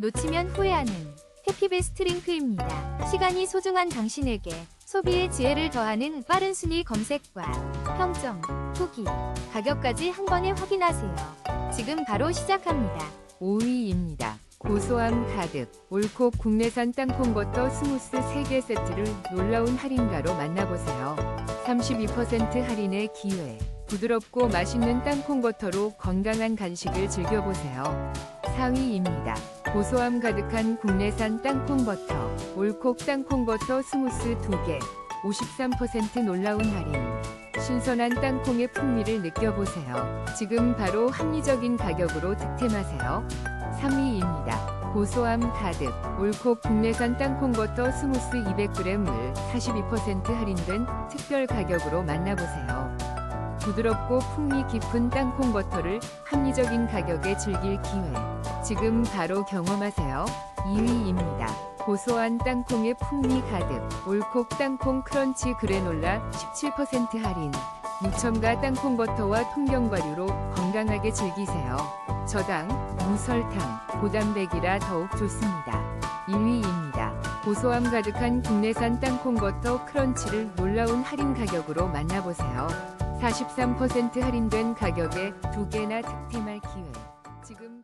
놓치면 후회하는 해피베스트 링크입니다. 시간이 소중한 당신에게 소비의 지혜를 더하는 빠른 순위 검색과 평점, 후기, 가격까지 한 번에 확인하세요. 지금 바로 시작합니다. 5위입니다. 고소함 가득 올콕 국내산 땅콩버터 스무스 3개 세트를 놀라운 할인가로 만나보세요. 32% 할인의 기회. 부드럽고 맛있는 땅콩버터로 건강한 간식을 즐겨보세요. 4위입니다. 고소함 가득한 국내산 땅콩버터 올콕 땅콩버터 스무스 2개 53% 놀라운 할인. 신선한 땅콩의 풍미를 느껴보세요. 지금 바로 합리적인 가격으로 득템하세요. 3위입니다. 고소함 가득 올콕 국내산 땅콩버터 스무스 200g을 42% 할인된 특별 가격으로 만나보세요. 부드럽고 풍미 깊은 땅콩 버터를 합리적인 가격에 즐길 기회. 지금 바로 경험하세요. 2위입니다. 고소한 땅콩의 풍미 가득 올콕 땅콩 크런치 그래놀라 17% 할인. 무첨가 땅콩 버터와 통경과류로 건강하게 즐기세요. 저당, 무설탕, 고단백이라 더욱 좋습니다. 1위입니다. 고소함 가득한 국내산 땅콩 버터 크런치를 놀라운 할인 가격으로 만나보세요. 43% 할인된 가격에 두 개나 특템할 기회. 지금